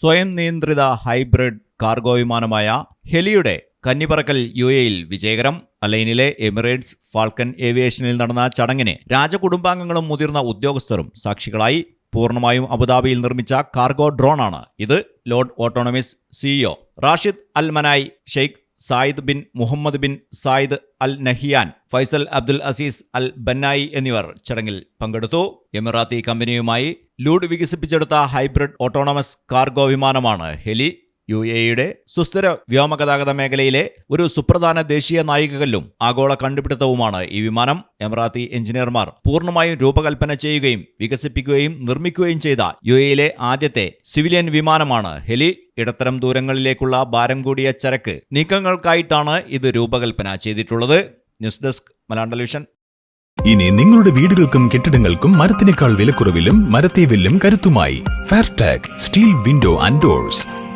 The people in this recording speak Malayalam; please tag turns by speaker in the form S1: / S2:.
S1: സ്വയം നിയന്ത്രിത ഹൈബ്രിഡ് കാർഗോ വിമാനമായ ഹെലിയുടെ കന്നിപ്പറക്കൽ യു എയിൽ വിജയകരം. അലൈനിലെ എമിറേറ്റ്സ് ഫാൽക്കൺ ഏവിയേഷനിൽ നടന്ന ചടങ്ങിന് രാജകുടുംബാംഗങ്ങളും മുതിർന്ന ഉദ്യോഗസ്ഥരും സാക്ഷികളായി. പൂർണമായും അബുദാബിയിൽ നിർമ്മിച്ച കാർഗോ ഡ്രോണാണ് ഇത് Lord Autonomous CEO Rashid Al Manai Sheikh Zayed bin Mohammed bin Zayed Al Nahyan Faisal Abdul Aziz Al Bannai എന്നിവർ ചടങ്ങിൽ പങ്കെടുത്തു. എമിറാത്തി കമ്പനിയുമായി ലൂഡ് വികസിപ്പിച്ചെടുത്ത ഹൈബ്രിഡ് ഓട്ടോണമസ് കാർഗോ വിമാനമാണ് ഹെലി. യു എയുടെ സുസ്ഥിര വ്യോമഗതാഗത മേഖലയിലെ ഒരു സുപ്രധാന ദേശീയ നായികകല്ലും ആഗോള കണ്ടുപിടുത്തവുമാണ് ഈ വിമാനം എമറാത്തി എഞ്ചിനീയർമാർ പൂർണമായും രൂപകൽപ്പന ചെയ്യുകയും വികസിപ്പിക്കുകയും നിർമ്മിക്കുകയും ചെയ്ത യു എയിലെ ആദ്യത്തെ സിവിലിയൻ വിമാനമാണ്. ഹെലി ഇടത്തരം ദൂരങ്ങളിലേക്കുള്ള ഭാരം കൂടിയ ചരക്ക് നീക്കങ്ങൾക്കായിട്ടാണ് ഇത് രൂപകൽപ്പന ചെയ്തിട്ടുള്ളത്. ന്യൂസ് ഡെസ്ക് മലയാളം
S2: ഇനി നിങ്ങളുടെ വീടുകൾക്കും കെട്ടിടങ്ങൾക്കും മരത്തിനേക്കാൾ വിലക്കുറവിലും മരത്തെ വില്ലും കരുത്തുമായി. Fairtag steel window and doors